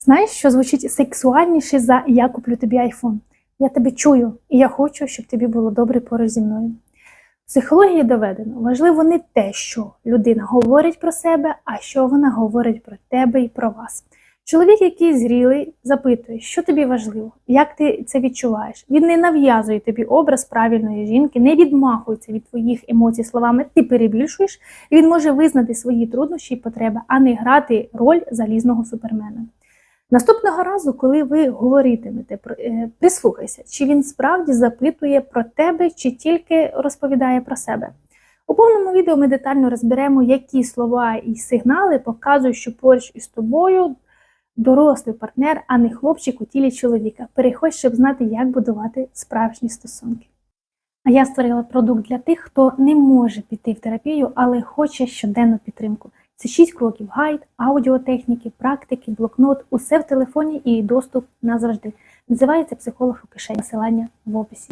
Знаєш, що звучить сексуальніше за я куплю тобі айфон. Я тебе чую, і я хочу, щоб тобі було добре поруч зі мною. Психології доведено, важливо не те, що людина говорить про себе, а що вона говорить про тебе і про вас. Чоловік, який зрілий, запитує, що тобі важливо, як ти це відчуваєш. Він не нав'язує тобі образ правильної жінки, не відмахується від твоїх емоцій словами, ти перебільшуєш, і він може визнати свої труднощі і потреби, а не грати роль залізного супермена. Наступного разу, коли ви говоритимете, е, прислухайся, чи він справді запитує про тебе, чи тільки розповідає про себе. У повному відео ми детально розберемо, які слова і сигнали показують, що поруч із тобою дорослий партнер, а не хлопчик у тілі чоловіка. Переходь, щоб знати, як будувати справжні стосунки. А я створила продукт для тих, хто не може піти в терапію, але хоче щоденну підтримку. Це 6 кроків: гайд, аудіотехніки, практики, блокнот, усе в телефоні і доступ назавжди. Називається психолог у кишені. Посилання в описі.